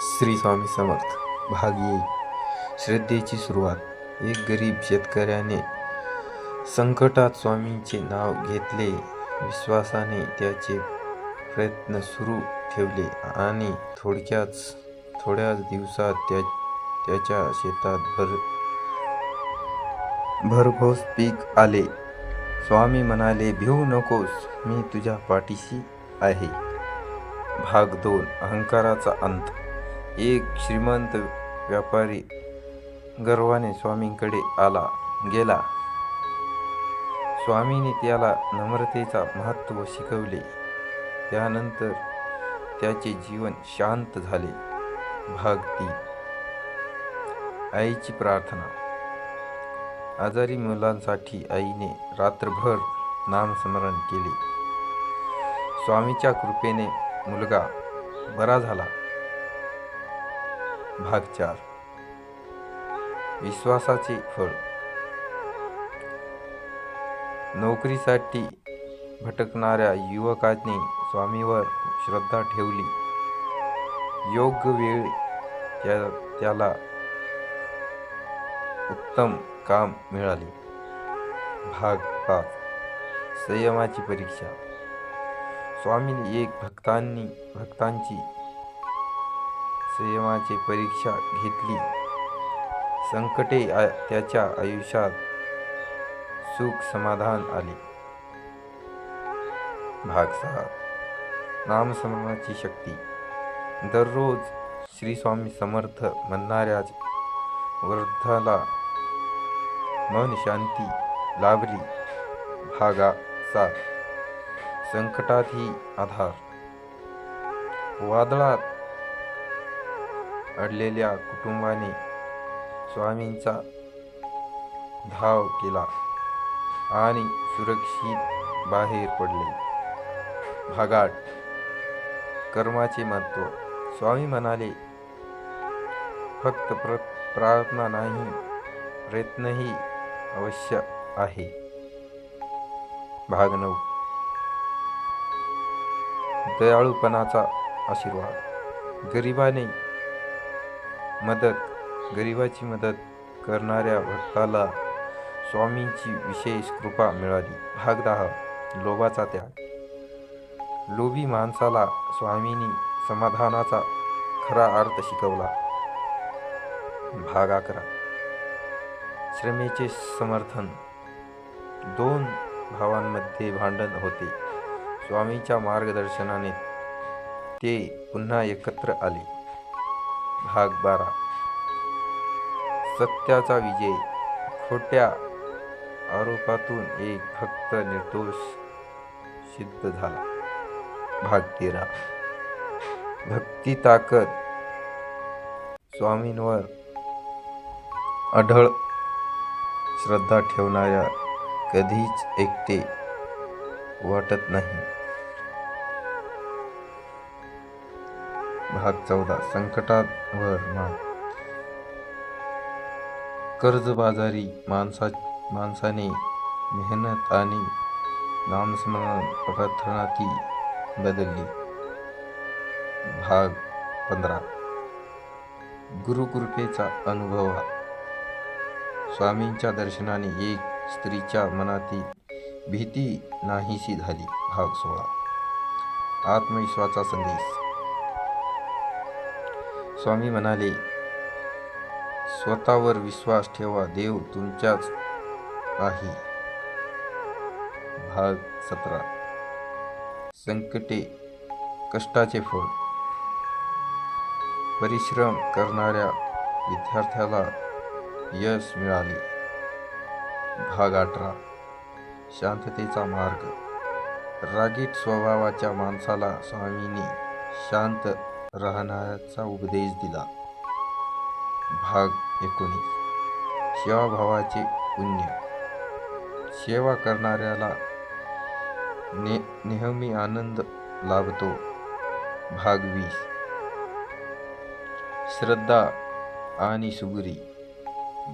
श्री स्वामी समर्थ. भाग ये श्रद्धेची सुरुवात. एक गरीब शेतकऱ्याने संकटात स्वामींचे नाव घेतले. विश्वासाने त्याचे प्रयत्न सुरू ठेवले आणि थोडक्याच थोड्याच दिवसात त्या त्याच्या शेतात भर भरघोस पीक आले. स्वामी म्हणाले भिवू नकोस मी तुझ्या पाठीशी आहे. भाग दोन. अहंकाराचा अंत. एक श्रीमंत व्यापारी गर्वाने स्वामींकडे आला गेला. स्वामीने त्याला नम्रतेचा महत्त्व शिकवले. त्यानंतर त्याचे जीवन शांत झाले. भाग तीन. आईची प्रार्थना. आजारी मुलांसाठी आईने रात्रभर नामस्मरण केले. स्वामीच्या कृपेने मुलगा बरा झाला. भाग चार. विश्वासाचे फळ. नोकरीसाठी भटकणाऱ्या युवकाने स्वामीवर श्रद्धा ठेवली. योग्य वेळ त्या त्याला उत्तम काम मिळाले. भाग पाच. संयमाची परीक्षा. स्वामींनी एक भक्तांनी भक्तांची संयमाची परीक्षा घेतली. संकटे आ- त्याच्या आयुष्यात सुख समाधान आले. भाग सहा. नामस्मरणाची शक्ती. दररोज श्री स्वामी समर्थ म्हणणाऱ्या वृद्धाला मन शांती लाभली. भागा सात. संकटातही आधार. वादळात अडलेल्या कुटुंबाने स्वामींचा धाव केला आणि सुरक्षित बाहेर पडले. भागाट कर्माचे महत्त्व. स्वामी म्हणाले फक्त प्र प्रार्थना नाही प्रयत्नही अवश्य आहे. भाग नऊ. दयाळूपणाचा आशीर्वाद. गरिबाने मदत गरिबाची मदत करणाऱ्या भक्ताला स्वामींची विशेष कृपा मिळाली. भाग दहा लोभाचा त्याग. लोभी माणसाला स्वामींनी समाधानाचा खरा अर्थ शिकवला. भाग अकरा. श्रमेचे समर्थन. दोन भावांमध्ये भांडण होते. स्वामींच्या मार्गदर्शनाने ते पुन्हा एकत्र आले. भाग बारा. सत्याचा विजय. खोट्या आरोपातून एक भक्त निर्दोष सिद्ध झाला. भाग तेरा. भक्ती ताकद. स्वामींवर अढळ श्रद्धा ठेवणाऱ्या कधीच एकटे वाटत नाही. भाग चौदा संकटावर मात कर्जबाजारी माणसा माणसाने मेहनत आणि नामस्मरण प्रार्थनाती बदलली. भाग पंधरा. गुरुकृपेचा अनुभव स्वामींच्या दर्शनाने एक स्त्रीच्या मनातील भीती नाहीशी झाली. भाग सोळा. आत्मविश्वासाचा संदेश. स्वामी म्हणाले स्वतःवर विश्वास ठेवा देव तुमच्याच आहे. भाग सतरा. संकटे कष्टाचे फळ. परिश्रम करणाऱ्या विद्यार्थ्याला यश मिळाले. भाग अठरा. शांततेचा मार्ग. रागीट स्वभावाच्या माणसाला स्वामींनी शांत राहण्याचा उपदेश दिला. भाग एकोणीस. सेवाभावाचे पुण्य. सेवा करणाऱ्याला ने नेहमी आनंद लाभतो. भाग वीस. श्रद्धा आणि सुगरी.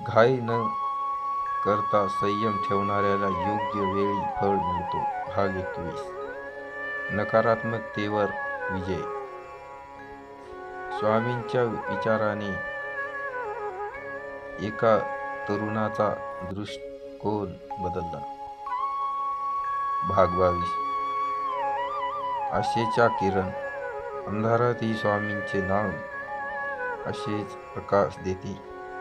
घाई न करता संयम ठेवणाऱ्याला योग्य वेळी फळ मिळतो. भाग एकवीस. नकारात्मकतेवर विजय. स्वामींच्या विचाराने एका तरुणाचा दृष्टिकोन बदलला. भाग बावीस. आशेच्या किरण. अंधारातही स्वामींचे नाव असेच प्रकाश देते.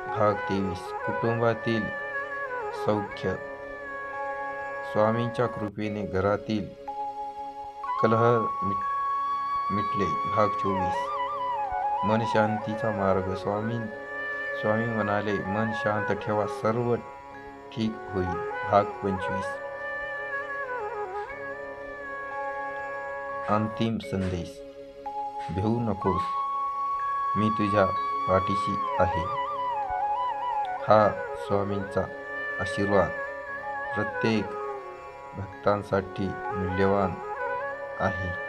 भाग तेवीस. कुटुंबातील सौख्य. स्वामींच्या कृपेने घरातील कलह मिट मिटले. भाग चोवीस. मन शांतीचा मार्ग. स्वामी स्वामी म्हणाले मन शांत ठेवा सर्व ठीक होईल. भाग पंचवीस. अंतिम संदेश. भिवू नकोस मी तुझ्या पाठीशी आहे. हा स्वामींचा आशीर्वाद प्रत्येक भक्तांसाठी मूल्यवान आहे.